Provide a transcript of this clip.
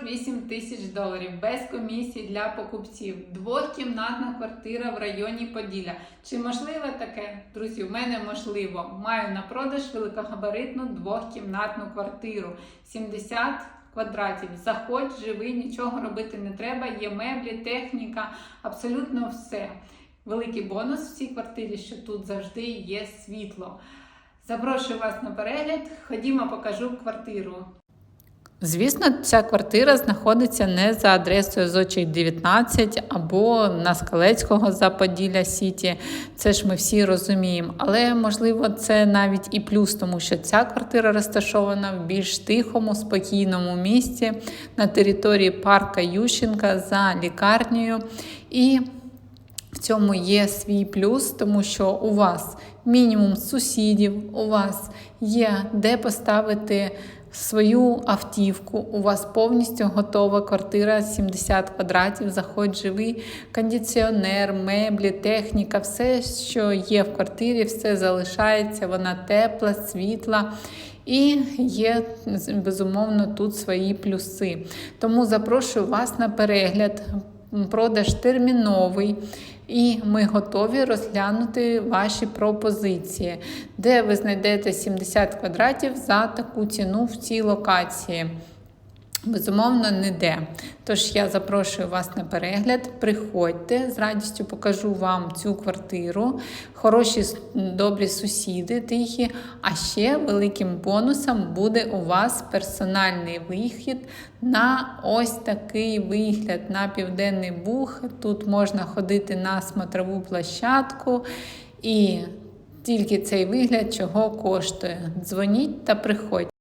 48 тисяч доларів без комісії для покупців. Двохкімнатна квартира в районі Поділля. Чи можливе таке? Друзі, в мене можливо. Маю на продаж великогабаритну двохкімнатну квартиру 70 квадратів. Заходь, живи, нічого робити не треба. Є меблі, техніка, абсолютно все. Великий бонус в цій квартирі, що тут завжди є світло. Запрошую вас на перегляд. Ходімо, покажу квартиру. Звісно, ця квартира знаходиться не за адресою Зочик 19 або на Скалецького за Поділля Сіті. Це ж ми всі розуміємо. Але можливо це навіть і плюс, тому що ця квартира розташована в більш тихому, спокійному місці на території парка Ющенка за лікарнею. І в цьому є свій плюс, тому що у вас мінімум сусідів, у вас є де поставити свою автівку. У вас повністю готова квартира 70 квадратів. Заходь живий, кондиціонер, меблі, техніка, все, що є в квартирі, все залишається. Вона тепла, світла. І є, безумовно, тут свої плюси. Тому запрошую вас на перегляд. Продаж терміновий, і ми готові розглянути ваші пропозиції, де ви знайдете 70 квадратів за таку ціну в цій локації. Безумовно, ніде. Тож я запрошую вас на перегляд. Приходьте, з радістю покажу вам цю квартиру. Хороші, добрі сусіди, тихі. А ще великим бонусом буде у вас персональний вихід на ось такий вигляд на Південний Буг. Тут можна ходити на смотрову площадку. І тільки цей вигляд чого коштує. Дзвоніть та приходьте.